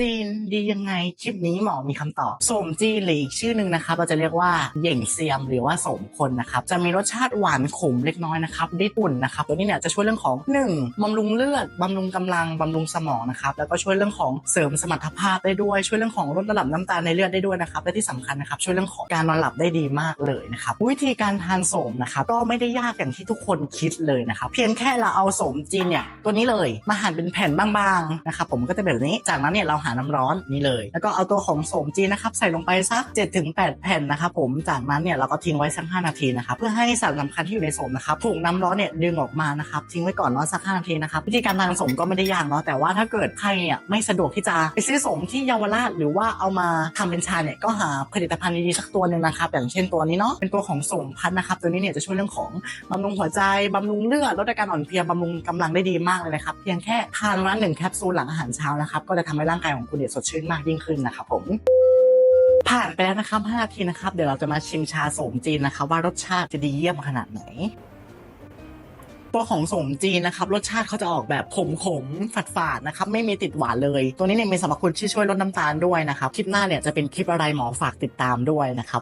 จีนดียังไงคลิปนี้หมอมีคำตอบโสมจีนหรืออีกชื่อหนึ่งนะครับเราจะเรียกว่าเหย่งเซียมหรือว่าโสมคนนะครับจะมีรสชาติหวานขมเล็กน้อยนะครับได้ปุ่นนะครับตัวนี้เนี่ยจะช่วยเรื่องของหนึ่งบำรุงเลือดบำรุงกำลังบำรุงสมองนะครับแล้วก็ช่วยเรื่องของเสริมสมรรถภาพได้ด้วยช่วยเรื่องของลดระดับน้ำตาลในเลือดได้ด้วยนะครับและที่สำคัญนะครับช่วยเรื่องของการนอนหลับได้ดีมากเลยนะครับวิธีการทานโสมนะครับก็ไม่ได้ยากอย่างที่ทุกคนคิดเลยนะครับเพียงแค่เราเอาโสมจีนเนี่ยตัวนี้เลยมาหั่นเป็นแผ่นบางๆนะครับผมก็จะแบบนี้จากนั้นเนี่ยเราหาน้ำร้อนนี่เลย แล้วก็เอาตัวของโสมจีนนะครับใส่ลงไปสัก7-8ถึง8แผ่นนะครับผมจากนั้นเนี่ยเราก็ทิ้งไว้สัก 5 นาทีนะครับเพื่อให้สารสำคัญที่อยู่ในโสมนะครับถูกน้ำร้อนเนี่ยดึงออกมานะครับทิ้งไว้ก่อนเนาะสัก 5 นาทีนะครับวิธีการทานโสมก็ไม่ได้ยากเนาะแต่ว่าถ้าเกิดใครเนี่ยไม่สะดวกที่จะไปซื้อโสมที่เยาวราชหรือว่าเอามาทำเป็นชาเนี่ยก็หาผลิตภัณฑ์ดีๆสักตัวหนึ่งนะครับอย่างเช่นตัวนี้เนาะเป็นตัวของโสมพัดนะครับตัวนี้เนี่ยจะช่วยเรื่องของบำรุงหัวใจบำรุงเลือดลดอาการอ่อนเพลียบำรุงกำลังได้ดีมากเลยนะครับเพียงแค่ทานวันหนึ่งแคปซูลหลังอาหารเช้านะครับก็จะทำให้ร่างกายของคุณเนี่ยสดชื่นมากยิ่งขึ้นนะครับผมผ่านไปแล้วนะครับ5นาทีนะครับ เดี๋ยวเราจะมาชิมชาสมจีนนะครับ ว่ารสชาติจะดีเยี่ยมขนาดไหน ตัวของสมจีนนะครับ รสชาติเขาจะออกแบบขมขมฝาดฝาดนะครับ ไม่มีติดหวานเลย ตัวนี้เนี่ยมีสรรพคุณที่ช่วยลดน้ำตาลด้วยนะครับ คลิปหน้าเนี่ยจะเป็นคลิปอะไรหมอฝากติดตามด้วยนะครับ